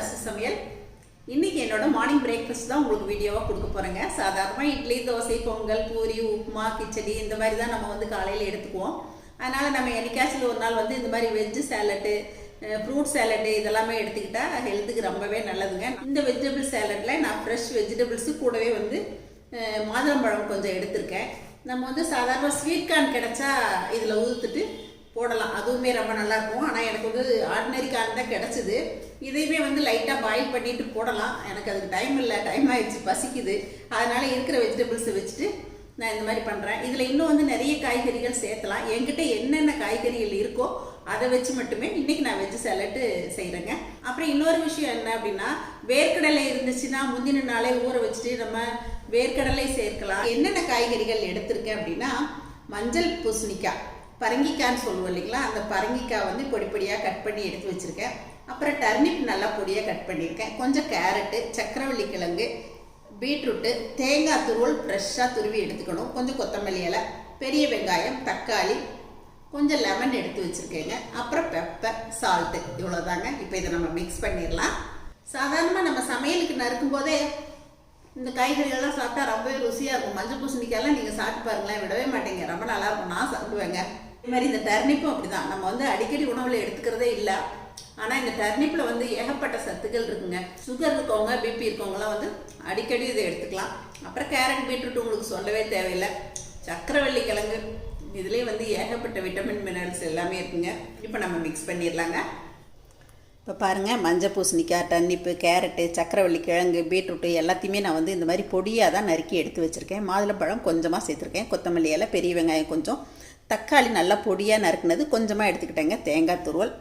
சரசு சமையல். இன்றைக்கி என்னோட மார்னிங் பிரேக்ஃபாஸ்ட் தான் உங்களுக்கு வீடியோவாக கொடுக்க போகிறேங்க சாதாரணமாக இட்லி தோசை பொங்கல் பூரி உப்புமா கிச்சடி இந்த மாதிரி தான் நம்ம வந்து காலையில் எடுத்துக்குவோம். அதனால் நம்ம என்னைக்காச்சும் ஒரு நாள் வந்து இந்த மாதிரி வெஜ்ஜு சேலட்டு ஃப்ரூட் சேலட்டு இதெல்லாமே எடுத்துக்கிட்டால் ஹெல்த்துக்கு ரொம்பவே நல்லதுங்க. இந்த வெஜிடபிள் சேலட்டில் நான் ஃப்ரெஷ் வெஜிடபிள்ஸு கூடவே வந்து மாதுளம்பழம் கொஞ்சம் எடுத்திருக்கேன். நம்ம வந்து சாதாரண ஸ்வீட் கார்ன் கிடச்சா இதில் ஊற்றுட்டு போடலாம். அதுவுமே ரொம்ப நல்லாயிருக்கும் ஆனால் எனக்கு வந்து ஆர்டினரி கார்ன் தான் கிடச்சிது. இதையுமே வந்து லைட்டாக பாயில் பண்ணிட்டு போடலாம். எனக்கு அதுக்கு டைம் இல்லை. டைம் ஆகிடுச்சு பசிக்குது. அதனால் இருக்கிற வெஜிடபிள்ஸை வச்சுட்டு நான் இந்த மாதிரி பண்ணுறேன் இதில் இன்னும் வந்து நிறைய காய்கறிகள் சேர்த்தலாம். என்கிட்ட என்னென்ன காய்கறிகள் இருக்கோ அதை வச்சு மட்டுமே இன்றைக்கி நான் வெஜ்ஜு சாலட்டு செய்கிறேங்க அப்புறம் இன்னொரு விஷயம் என்ன அப்படின்னா வேர்க்கடலை இருந்துச்சுன்னா முந்தின நாளே ஊற வச்சுட்டு நம்ம வேர்க்கடலை சேர்க்கலாம். என்னென்ன காய்கறிகள் எடுத்திருக்கேன் அப்படின்னா மஞ்சள் பூசணிக்காய். பரங்கிக்கான்னு சொல்லுவோம் இல்லைங்களா? அந்த பரங்கிக்காய் வந்து பொடி பொடியாக கட் பண்ணி எடுத்து வச்சுருக்கேன். அப்புறம் டர்னிப் நல்லா பொடியாக கட் பண்ணியிருக்கேன். கொஞ்சம் கேரட்டு சக்கரவள்ளி கிழங்கு பீட்ரூட்டு தேங்காய் துருவல் ஃப்ரெஷ்ஷாக துருவி எடுத்துக்கணும். கொஞ்சம் கொத்தமல்லி இலை பெரிய வெங்காயம் தக்காளி கொஞ்சம் லெமன் எடுத்து வச்சுருக்கேங்க. அப்புறம் பெப்பர் சால்ட்டு இவ்வளோதாங்க இப்போ இதை நம்ம மிக்ஸ் பண்ணிடலாம். சாதாரணமாக நம்ம சமையலுக்கு நறுக்கும் போதே இந்த காய்கறிகள்லாம் சாப்பிட்டா ரொம்பவே ருசியாக இருக்கும். மஞ்சள் பூசணிக்காயெல்லாம் நீங்கள் சாப்பிட்டு பாருங்களேன் விடவே மாட்டீங்க. ரொம்ப நல்லா இருக்கும். நான் சாப்பிடுவேங்க. இது மாதிரி இந்த டர்னிப்பும் அப்படிதான். நம்ம வந்து அடிக்கடி உணவில் எடுத்துக்கிறதே இல்லை. ஆனால் இந்த டர்னிப்பில் வந்து ஏகப்பட்ட சத்துக்கள் இருக்குங்க. சுகர் இருக்கவங்க பிபி இருக்கவங்களாம் வந்து அடிக்கடி இதை எடுத்துக்கலாம். அப்புறம் கேரட் பீட்ரூட் உங்களுக்கு சொல்லவே தேவையில்லை. சக்கரவள்ளி கிழங்கு இதுலேயே வந்து ஏகப்பட்ட விட்டமின் மினரல்ஸ் எல்லாமே இருக்குங்க. இப்போ நம்ம மிக்ஸ் பண்ணிடலாங்க இப்போ பாருங்கள் மஞ்சள் பூசணிக்காய் டன்னிப்பு கேரட்டு சக்கரவள்ளி கிழங்கு பீட்ரூட்டு எல்லாத்தையுமே நான் வந்து இந்த மாதிரி பொடியாக தான் நறுக்கி எடுத்து வச்சுருக்கேன். மாதுளம்பழம் கொஞ்சமாக சேர்த்துருக்கேன். கொத்தமல்லி இலை பெரிய வெங்காயம் கொஞ்சம் தக்காளி நல்லா பொடியாக நறுக்குனது கொஞ்சமாக எடுத்துக்கிட்டேங்க. தேங்காய் துருவல்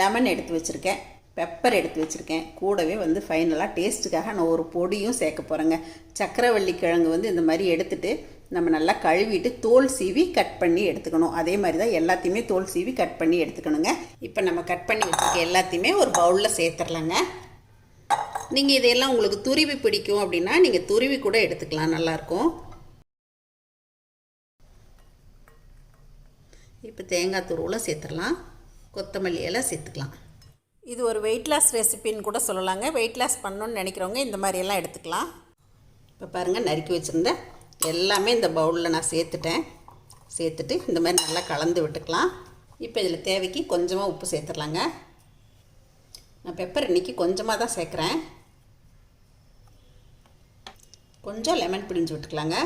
லெமன் எடுத்து வச்சுருக்கேன். பெப்பர் எடுத்து வச்சுருக்கேன். கூடவே வந்து ஃபைனலாக டேஸ்ட்டுக்காக நான் ஒரு பொடியும் சேர்க்க போகிறேங்க சக்கரவள்ளி கிழங்கு வந்து இந்த மாதிரி எடுத்துட்டு நம்ம நல்லா கழுவிட்டு தோல் சீவி கட் பண்ணி எடுத்துக்கணும். அதே மாதிரி தான் எல்லாத்தையுமே தோல் சீவி கட் பண்ணி எடுத்துக்கணுங்க. இப்போ நம்ம கட் பண்ணி வச்சுருக்க எல்லாத்தையுமே ஒரு பவுலில் சேர்த்துடலாங்க நீங்கள் இதையெல்லாம் உங்களுக்கு துருவி பிடிக்கும் அப்படின்னா நீங்கள் துருவி கூட எடுத்துக்கலாம். நல்லாயிருக்கும் இப்போ தேங்காய் துருவலாம் சேர்த்துடலாம். கொத்தமல்லி எல்லாம் சேர்த்துக்கலாம். இது ஒரு வெயிட் லாஸ் ரெசிபின்னு கூட சொல்லலாங்க. வெயிட் லாஸ் பண்ணணும்னு நினைக்கிறவங்க இந்த மாதிரியெல்லாம் எடுத்துக்கலாம். இப்போ பாருங்கள் நறுக்கி வச்சுருந்தேன் எல்லாமே இந்த பவுலில் நான் சேர்த்துட்டேன். சேர்த்துட்டு இந்த மாதிரி நல்லா கலந்து விட்டுக்கலாம். இப்போ இதில் தேவைக்கு கொஞ்சமாக உப்பு சேர்த்துடலாங்க. நான் பெப்பர் இன்றைக்கி கொஞ்சமாக தான் சேர்க்குறேன். கொஞ்சம் லெமன் பிழிஞ்சு விட்டுக்கலாங்க.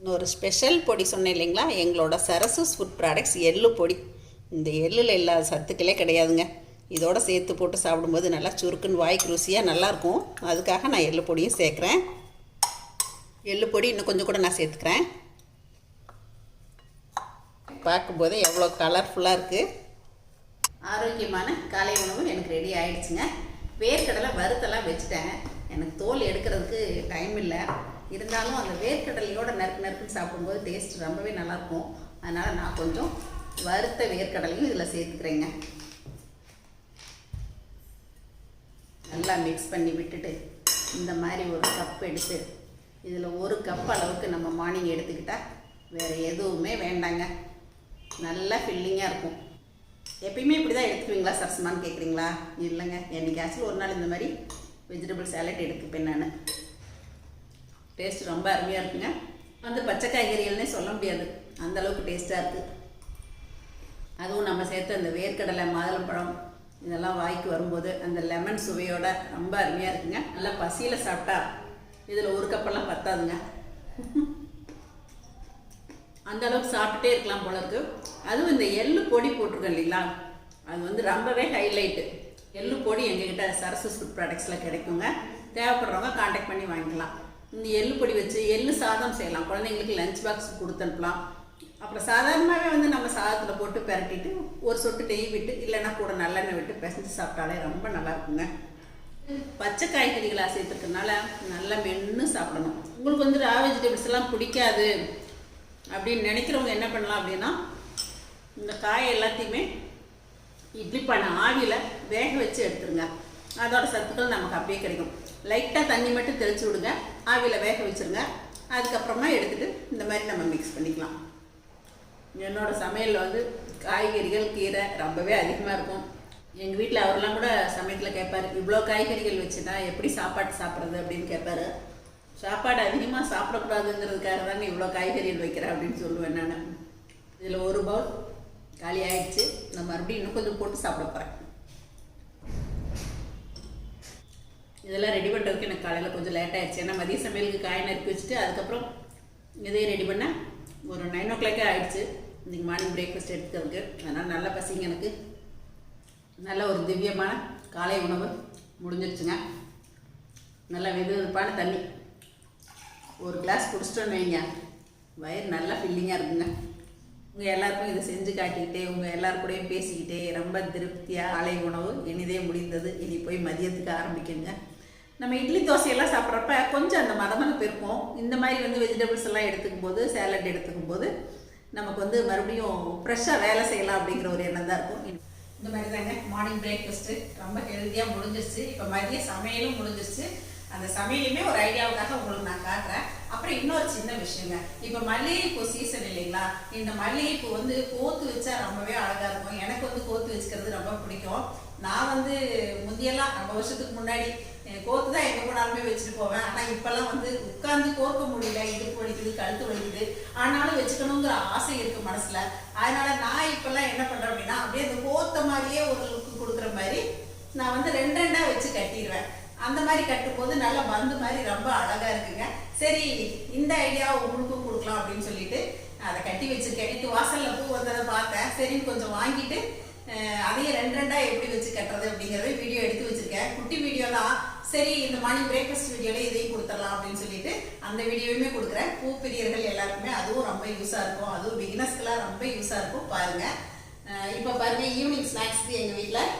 இன்னொரு ஸ்பெஷல் பொடி சொன்னேன் இல்லைங்களா? எங்களோட சரசஸ் ஃபுட் ப்ராடக்ட்ஸ் எள்ளு பொடி. இந்த எள்ளில் இல்லாத சத்துக்களே கிடையாதுங்க. இதோட சேர்த்து போட்டு சாப்பிடும்போது நல்லா சுருக்குன்னு வாய்க்கு ருசியாக நல்லாயிருக்கும். அதுக்காக நான் எள்ளு பொடியும் சேர்க்குறேன். எள்ளு பொடி இன்னும் கொஞ்சம் கூட நான் சேர்த்துக்கிறேன். பார்க்கும்போதே எவ்வளோ கலர்ஃபுல்லாக இருக்குது ஆரோக்கியமான காலை உணவு எனக்கு ரெடி ஆகிடுச்சுங்க வேர்க்கடலை வறுத்தெல்லாம் வச்சுட்டேன். எனக்கு தோல் எடுக்கிறதுக்கு டைம் இல்லை. இருந்தாலும் அந்த வேர்க்கடலையோட நறுக்கு நறுக்குன்னு சாப்பிடும்போது டேஸ்ட் ரொம்பவே நல்லாயிருக்கும். அதனால் நான் கொஞ்சம் வறுத்த வேர்க்கடலையும் இதில் சேர்த்துக்கிறேங்க. நல்லா மிக்ஸ் பண்ணி விட்டுட்டு இந்த மாதிரி ஒரு கப் எடுத்து இதில் ஒரு கப் அளவுக்கு நம்ம மார்னிங் எடுத்துக்கிட்டால் வேறு எதுவுமே வேண்டாங்க. நல்லா ஃபில்லிங்காக இருக்கும். எப்பயுமே இப்படி தான் எடுத்துக்குவீங்களா சரசமான்னு கேட்குறீங்களா இல்லைங்க. என்னைக்காச்சும் ஒரு நாள் இந்த மாதிரி வெஜிடபிள் சேலட் எடுத்துப்பேன் நான். டேஸ்ட் ரொம்ப அருமையாக இருக்குங்க. வந்து பச்சை காய்கறிகள்னே சொல்ல முடியாது. அந்தளவுக்கு டேஸ்ட்டாக இருக்குது அதுவும் நம்ம சேர்த்த அந்த வேர்க்கடலை மாதுளம்பழம் இதெல்லாம் வாய்க்கு வரும்போது அந்த லெமன் சுவையோட ரொம்ப அருமையாக இருக்குங்க. நல்லா பசியில் சாப்பிட்டா இதில் ஒரு கப்பெல்லாம் பத்தாதுங்க. அந்த அளவுக்கு சாப்பிட்டுட்டே இருக்கலாம் போல இருக்கு. அதுவும் இந்த எள்ளு பொடி போட்டிருக்கோம் இல்லைங்களா? அது வந்து ரொம்பவே ஹைலைட்டு எள்ளு பொடி எங்ககிட்ட சரசஸ் ஃபுட் ப்ராடக்ட்ஸில் கிடைக்குங்க. தேவைப்படுறவங்க காண்டாக்ட் பண்ணி வாங்கிக்கலாம். இந்த எள்ளு பொடி வச்சு எள்ளு சாதம் செய்யலாம். குழந்தைங்களுக்கு லஞ்ச் பாக்ஸ் கொடுத்து அனுப்பலாம். அப்புறம் சாதாரணமாகவே வந்து நம்ம சாதத்தில் போட்டு பரட்டிட்டு ஒரு சொட்டு நெய் விட்டு இல்லைன்னா கூட நல்லெண்ணெய் விட்டு பிசைஞ்சு சாப்பிட்டாலே ரொம்ப நல்லா இருக்குங்க. பச்சை காய்கறிகளாக சேர்த்துருக்கனால நல்லா மென்று சாப்பிடணும். உங்களுக்கு வந்து ரா வெஜிடபிள்ஸ் எல்லாம் பிடிக்காது அப்படின்னு நினைக்கிறவங்க என்ன பண்ணலாம் அப்படின்னா இந்த காய் எல்லாத்தையுமே இட்லி பண்ண ஆவியில் வேக வச்சு எடுத்துருங்க. அதோட சத்துக்கள் நமக்கு அப்படியே கிடைக்கும். லைட்டாக தண்ணி மட்டும் தெளிச்சு விடுங்க. ஆவியில் வேக வச்சுருங்க. அதுக்கப்புறமா எடுத்துகிட்டு இந்த மாதிரி நம்ம மிக்ஸ் பண்ணிக்கலாம். என்னோடய சமையலில் வந்து காய்கறிகள் கீரை ரொம்பவே அதிகமாக இருக்கும். எங்கள் வீட்டில் அவரெல்லாம் கூட சமயத்தில் கேட்பார் இவ்வளோ காய்கறிகள் வச்சுனா எப்படி சாப்பாடு சாப்பிட்றது? அப்படின்னு கேட்பாரு சாப்பாடு அதிகமாக சாப்பிடக்கூடாதுங்கிறதுக்காக தானே இவ்வளோ காய்கறிகள் வைக்கிறேன் அப்படின்னு சொல்லுவேன் நான். இதில் ஒரு பவுல் காலி ஆயிடுச்சு. நான் மறுபடியும் இன்னும் கொஞ்சம் போட்டு சாப்பிட போகிறேன் இதெல்லாம் ரெடி பண்ணுறதுக்கு எனக்கு காலையில் கொஞ்சம் லேட் ஆயிடுச்சு. ஏன்னா மதிய சமையலுக்கு காய் நறுக்கி வச்சுட்டு அதுக்கப்புறம் இதையும் ரெடி பண்ண ஒரு நைன் ஓ கிளாக்கே ஆயிடுச்சு. இன்றைக்கி மார்னிங் பிரேக்ஃபாஸ்ட் எடுத்துக்கிறதுக்கு. அதனால் நல்ல பசிங்க எனக்கு. நல்ல ஒரு திவ்யமான காலை உணவு முடிஞ்சிருச்சுங்க. நல்ல வெது வெதுப்பான தண்ணி. ஒரு கிளாஸ் குடிச்சிட்டோன்னு வைங்க. வயிறு நல்லா ஃபில்லிங்காக இருக்குங்க. உங்கள் எல்லாருக்கும் இதை செஞ்சு காட்டிக்கிட்டே உங்கள் எல்லாருக்கூடையும் கூடயும் பேசிக்கிட்டே ரொம்ப திருப்தியாக காலை உணவு இனிதே முடிந்தது. இனி போய் மதியத்துக்கு ஆரம்பிக்குங்க நம்ம இட்லி தோசையெல்லாம் சாப்பிட்றப்ப கொஞ்சம் அந்த மதமனப்பு இருக்கும் இந்த மாதிரி வந்து வெஜிடபிள்ஸ் எல்லாம் எடுத்துக்கும் போது சேலட் எடுத்துக்கும் போது நமக்கு வந்து மறுபடியும் ஃப்ரெஷ்ஷாக வேலை செய்யலாம் அப்படிங்கிற ஒரு எண்ணம் தான் இருக்கும். இந்த மாதிரி தாங்க மார்னிங் பிரேக்ஃபாஸ்ட்டு ரொம்ப ஹெல்த்தியாக முடிஞ்சிருச்சு. இப்போ மதிய சமையலும் முடிஞ்சிருச்சு. அந்த சமையலுமே ஒரு ஐடியாவுக்காக உங்களுக்கு நான் காட்டுறேன். அப்புறம் இன்னொரு சின்ன விஷயங்க. இப்போ மல்லிகைப்பூ சீசன் இல்லைங்களா? இந்த மல்லிகைப்பூ வந்து கோத்து வச்சா ரொம்பவே அழகாக இருக்கும். எனக்கு வந்து கோத்து வச்சுக்கிறது ரொம்ப பிடிக்கும். நான் வந்து முந்தியெல்லாம் ரொம்ப வருஷத்துக்கு முன்னாடி கோத்து தான் எங்கே போனாலுமே வச்சுட்டு போவேன். ஆனால் இப்போல்லாம் வந்து உட்காந்து கோர்க்க முடியல. இடுப்பு வலிக்குது கழுத்து வலிக்குது. ஆனாலும் வச்சுக்கணுங்கிற ஆசை இருக்குது மனசில். அதனால நான் இப்போல்லாம் என்ன பண்ணுறேன் அப்படின்னா அப்படியே அந்த கோத்த மாதிரியே ஒரு லுக்கு கொடுக்குற மாதிரி நான் வந்து ரெண்டு ரெண்டாக வச்சு கட்டிடுவேன். அந்த மாதிரி கட்டும்போது நல்லா பந்து மாதிரி ரொம்ப அழகாக இருக்குங்க. சரி இந்த ஐடியா உங்களுக்கும் கொடுக்கலாம் அப்படின்னு சொல்லிட்டு அதை கட்டி வச்சுருக்கேன். நேற்று வாசலில் பூ வந்ததை பார்த்தேன். சரின்னு கொஞ்சம் வாங்கிட்டு அதையும் ரெண்டு ரெண்டாக எப்படி வச்சு கட்டுறது அப்படிங்கிறத வீடியோ எடுத்து வச்சுருக்கேன். குட்டி வீடியோ தான். சரி இந்த மார்னிங் பிரேக்ஃபாஸ்ட் வீடியோல இதையும் கொடுத்துடலாம் அப்படின்னு சொல்லிட்டு அந்த வீடியோவுமே கொடுக்குறேன். பூ பிரியர்கள் எல்லாருக்குமே அதுவும் ரொம்ப யூஸாக இருக்கும். அதுவும் பிகினஸ்க்கெல்லாம் ரொம்ப யூஸாக இருக்கும். பாருங்கள் இப்போ பாருங்கள் ஈவினிங் ஸ்நாக்ஸ்க்கு எங்கள் வீட்டில்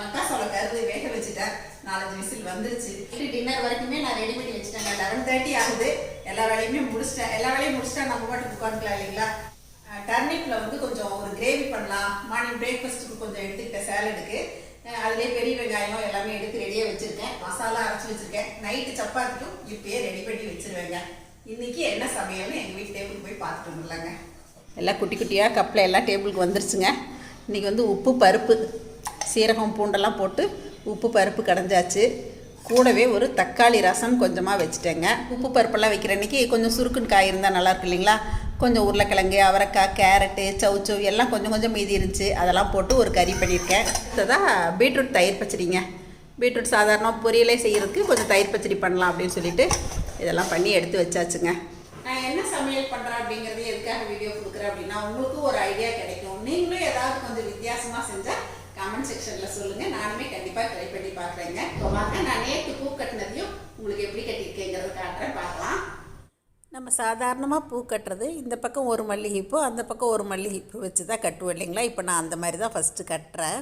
மக்காசோள கருது வேக வச்சுட்டேன். நாலஞ்சு விசில் வந்துருச்சு. டின்னர் வரைக்குமே நான் ரெடி பண்ணி வச்சுட்டேன் லெவன் தேர்ட்டி ஆகுது. எல்லா வேலையுமே முடிச்சிட்டேன். எல்லா வேலையும் முடிச்சிட்டேன் நம்ம பாட்டுக்கு உட்காந்துக்கலாம் இல்லைங்களா? டர்னிப்பில் வந்து கொஞ்சம் ஒரு கிரேவி பண்ணலாம். மார்னிங் பிரேக்ஃபாஸ்ட்டுக்கு கொஞ்சம் எடுத்துக்கிட்டேன் சேலடுக்கு அதுலேயே பெரிய வெங்காயம் எல்லாமே எடுத்து ரெடியாக வச்சுருக்கேன். மசாலா அரைச்சி வச்சுருக்கேன். நைட்டு சப்பாத்திக்கும் இப்பயே ரெடி பண்ணி வச்சுருவேங்க. இன்றைக்கி என்ன சமையல்னு எங்கள் வீட்டு டேபிள் போய் பார்த்துட்டு வந்துடலாங்க. எல்லாம் குட்டி குட்டியாக கப்பில் எல்லாம் டேபிளுக்கு வந்துருச்சுங்க. இன்றைக்கி வந்து உப்பு பருப்பு சீரகம் பூண்டெல்லாம் போட்டு உப்பு பருப்பு கடைஞ்சாச்சு. கூடவே ஒரு தக்காளி ரசம் கொஞ்சமாக வச்சுட்டேங்க. உப்பு பருப்பெல்லாம் வைக்கிற அன்றைக்கி கொஞ்சம் சுருக்குன்னு காய் இருந்தால் நல்லாயிருக்கு இல்லைங்களா? கொஞ்சம் உருளைக்கிழங்கு அவரைக்காய் கேரட்டு சவுச்சவு எல்லாம் கொஞ்சம் கொஞ்சம் மீதி இருந்துச்சு. அதெல்லாம் போட்டு ஒரு கறி பண்ணியிருக்கேன். அடுத்ததாக பீட்ரூட் தயிர் பச்சடிங்க. பீட்ரூட் சாதாரண பொரியலே செய்கிறதுக்கு கொஞ்சம் தயிர் பச்சடி பண்ணலாம் அப்படின்னு சொல்லிட்டு இதெல்லாம் பண்ணி எடுத்து வச்சாச்சுங்க. நான் என்ன சமையல் பண்ணுறேன் அப்படிங்கிறது எதுக்காக வீடியோ கொடுக்குறேன் அப்படின்னா உங்களுக்கும் ஒரு ஐடியா கிடைக்கும். நீங்களும் ஏதாவது கொஞ்சம் வித்தியாசமாக செஞ்சால் கமெண்ட் செக்ஷனில் சொல்லுங்கள் நானுமே கண்டிப்பாக ட்ரை பண்ணி பார்க்குறேங்க இப்போ வாங்க நான் நேற்று பூ கட்டினதையும் உங்களுக்கு எப்படி கட்டியிருக்கேங்கிறத காட்டுறேன் பார்க்கலாம் நம்ம சாதாரணமாக பூ கட்டுறது இந்த பக்கம் ஒரு மல்லிகைப்பூ அந்த பக்கம் ஒரு மல்லிகைப்பூ வச்சு தான் கட்டுவோம் இல்லைங்களா? இப்போ நான் அந்த மாதிரி தான் ஃபஸ்ட்டு கட்டுறேன்.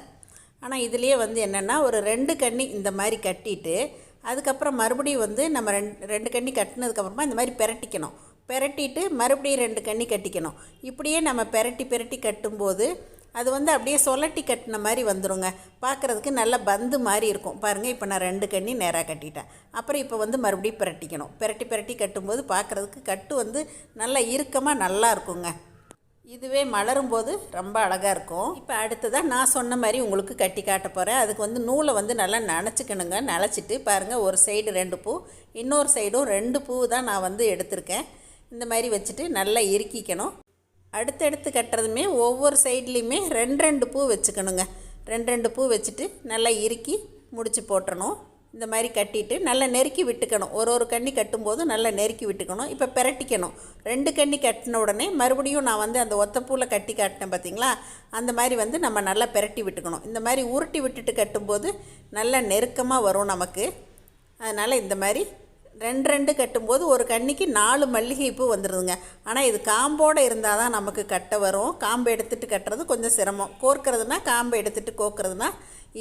ஆனால் இதுலேயே வந்து என்னென்னா ஒரு ரெண்டு கண்ணி இந்த மாதிரி கட்டிட்டு அதுக்கப்புறம் மறுபடியும் வந்து நம்ம ரெண்டு ரெண்டு கண்ணி கட்டினதுக்கப்புறமா இந்த மாதிரி பெரட்டிக்கணும். பெரட்டிட்டு மறுபடியும் ரெண்டு கண்ணி கட்டிக்கணும். இப்படியே நம்ம பெரட்டி பெரட்டி கட்டும்போது அது வந்து அப்படியே சொலட்டி கட்டின மாதிரி வந்துடுங்க பார்க்குறதுக்கு நல்ல பந்து மாதிரி இருக்கும். பாருங்கள் இப்போ நான் ரெண்டு கண்ணி நேராக கட்டிட்டேன். அப்புறம் இப்போ வந்து மறுபடியும் பிரட்டிக்கணும். பிரட்டி பிரட்டி கட்டும்போது பார்க்குறதுக்கு கட்டு வந்து நல்லா இறுக்கமாக நல்லா இருக்குங்க. இதுவே மலரும் போது ரொம்ப அழகாக இருக்கும். இப்போ அடுத்ததாக நான் சொன்ன மாதிரி உங்களுக்கு கட்டி காட்ட போகிறேன் அதுக்கு வந்து நூலை வந்து நல்லா நனைச்சிக்கணுங்க. நனைச்சிட்டு பாருங்கள் ஒரு சைடு ரெண்டு பூ இன்னொரு சைடும் ரெண்டு பூ தான் நான் வந்து எடுத்திருக்கேன். இந்த மாதிரி வச்சுட்டு நல்லா இறுக்கிக்கணும். அடுத்தடுத்து கட்டுறதுமே ஒவ்வொரு சைட்லேயுமே ரெண்டு ரெண்டு பூ வச்சுக்கணுங்க. ரெண்டு ரெண்டு பூ வச்சுட்டு நல்லா இறுக்கி முடித்து போட்டுறணும். இந்த மாதிரி கட்டிட்டு நல்லா நெருக்கி விட்டுக்கணும். ஒரு ஒரு கண்ணி கட்டும்போது நல்லா நெருக்கி விட்டுக்கணும். இப்போ பிரட்டிக்கணும். ரெண்டு கண்ணி கட்டின உடனே மறுபடியும் நான் வந்து அந்த ஒத்தப்பூவில் கட்டி காட்டினேன் பார்த்தீங்களா அந்த மாதிரி வந்து நம்ம நல்லா பிரட்டி விட்டுக்கணும். இந்த மாதிரி உருட்டி விட்டுட்டு கட்டும்போது நல்லா நெருக்கமாக வரும் நமக்கு. அதனால் இந்த மாதிரி ரெண்டு ரெண்டு கட்டும்போது ஒரு கன்னிக்கு நாலு மல்லிகை பூ வந்துடுதுங்க ஆனால் இது காம்போடு இருந்தால் தான் நமக்கு கட்ட வரும். காம்பு எடுத்துகிட்டு கட்டுறது கொஞ்சம் சிரமம். கோர்க்கிறதுனா காம்பை எடுத்துகிட்டு கோர்க்குறதுனா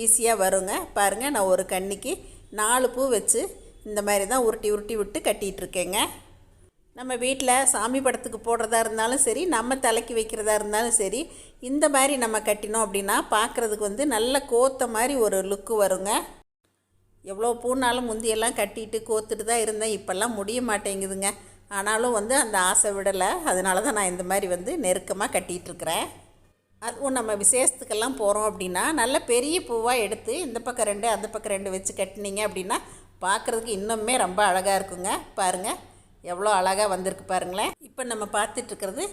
ஈஸியாக வருங்க. பாருங்கள் நான் ஒரு கன்னிக்கு நாலு பூ வச்சு இந்த மாதிரி தான் உருட்டி உருட்டி விட்டு கட்டிகிட்ருக்கேங்க நம்ம வீட்டில் சாமி படத்துக்கு போடுறதா இருந்தாலும் சரி நம்ம தலைக்கு வைக்கிறதா இருந்தாலும் சரி இந்த மாதிரி நம்ம கட்டினோம் அப்படின்னா பார்க்குறதுக்கு வந்து நல்ல கோத்த மாதிரி ஒரு லுக்கு வருங்க. எவ்வளோ பூனாலும் முந்தியெல்லாம் கட்டிட்டு கோத்துட்டு தான் இருந்தேன். இப்போல்லாம் முடிய மாட்டேங்குதுங்க. ஆனாலும் வந்து அந்த ஆசை விடலை. அதனால தான் நான் இந்த மாதிரி வந்து நெருக்கமாக கட்டிகிட்ருக்கிறேன் அதுவும் நம்ம விசேஷத்துக்கெல்லாம் போகிறோம் அப்படின்னா நல்ல பெரிய பூவாக எடுத்து இந்த பக்கம் ரெண்டு அந்த பக்கம் ரெண்டு வச்சு கட்டினீங்க அப்படின்னா பார்க்குறதுக்கு இன்னுமே ரொம்ப அழகாக இருக்குங்க. பாருங்கள் எவ்வளோ அழகாக வந்திருக்கு பாருங்களேன். இப்போ நம்ம பார்த்துட்ருக்கிறது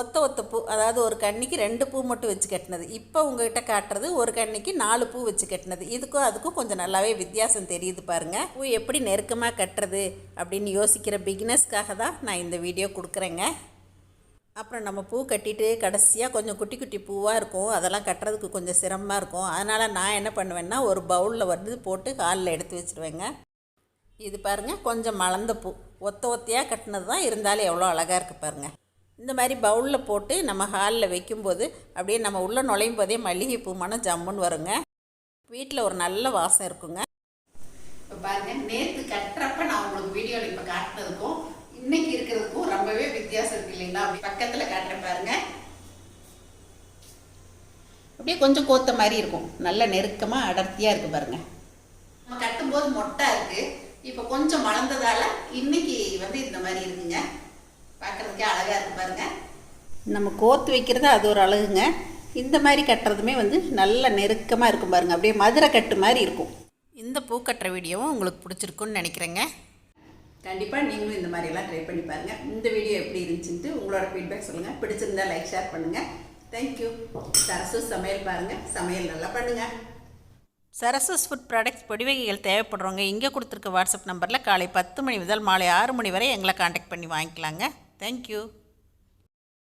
ஒத்த ஒத்த பூ அதாவது ஒரு கன்னிக்கு ரெண்டு பூ மட்டும் வச்சு கட்டினது. இப்போ உங்ககிட்ட காட்டுறது ஒரு கன்னிக்கு நாலு பூ வச்சு கட்டினது. இதுக்கும் அதுக்கும் கொஞ்சம் நல்லாவே வித்தியாசம் தெரியுது பாருங்கள் பூ எப்படி நெருக்கமாக கட்டுறது அப்படின்னு யோசிக்கிற பிக்னஸ்க்காக தான் நான் இந்த வீடியோ கொடுக்குறேங்க. அப்புறம் நம்ம பூ கட்டிட்டு கடைசியாக கொஞ்சம் குட்டி குட்டி பூவாக இருக்கும். அதெல்லாம் கட்டுறதுக்கு கொஞ்சம் சிரமமாக இருக்கும். அதனால் நான் என்ன பண்ணுவேன்னா ஒரு பவுலில் வந்து போட்டு காலில் எடுத்து வச்சுருவேங்க. இது பாருங்கள் கொஞ்சம் மலர்ந்த பூ. ஒத்த ஒத்தையாக கட்டினது தான் இருந்தாலும் எவ்வளோ அழகாக இருக்குது பாருங்கள் இந்த மாதிரி பவுலில் போட்டு நம்ம ஹாலில் வைக்கும்போது அப்படியே நம்ம உள்ளே நுழையும் போதே மல்லிகைப்பூ மனம் ஜம்முன்னு வருங்க. வீட்டில் ஒரு நல்ல வாசம் இருக்குங்க. இப்போ பாருங்கள் நேற்று கட்டுறப்ப நான் உங்களுக்கு வீடியோவில் இப்போ காட்டினதுக்கும் இன்னைக்கு இருக்கிறதுக்கும் ரொம்பவே வித்தியாசம் இருக்கு இல்லைங்களா? அப்படி பக்கத்தில் காட்டுறேன் பாருங்க. அப்படியே கொஞ்சம் கோத்த மாதிரி இருக்கும். நல்ல நெருக்கமாக அடர்த்தியாக இருக்குது பாருங்க. நம்ம கட்டும்போது மொட்டாக இருக்குது இப்போ கொஞ்சம் வளர்ந்ததால் இன்னைக்கு வந்து இந்த மாதிரி இருக்குங்க. பார்க்குறதுக்கே அழகாக இருக்கு பாருங்க. நம்ம கோத்து வைக்கிறது அது ஒரு அழகுங்க. இந்த மாதிரி கட்டுறதுமே வந்து நல்ல நெருக்கமாக இருக்கும் பாருங்க. அப்படியே மதுரை கட்டு மாதிரி இருக்கும். இந்த பூ கட்டுற வீடியோவும் உங்களுக்கு பிடிச்சிருக்குன்னு நினைக்கிறேங்க. கண்டிப்பாக நீங்களும் இந்த மாதிரியெல்லாம் ட்ரை பண்ணி பாருங்கள் இந்த வீடியோ எப்படி இருந்துச்சுன்ட்டு உங்களோட ஃபீட்பேக் சொல்லுங்கள் பிடிச்சிருந்தா லைக் ஷேர் பண்ணுங்கள் தேங்க்யூ சரசு சமையல் பாருங்கள் சமையல் நல்லா பண்ணுங்கள் சரசஸ் ஃபுட் ப்ராடக்ட்ஸ் பொடி வகைகள் தேவைப்படுறவங்க இங்கே கொடுத்துருக்க வாட்ஸ்அப் நம்பரில் காலை பத்து மணி முதல் மாலை ஆறு மணி வரை எங்களை காண்டாக்ட் பண்ணி வாங்கிக்கலாங்க. தேங்க்யூ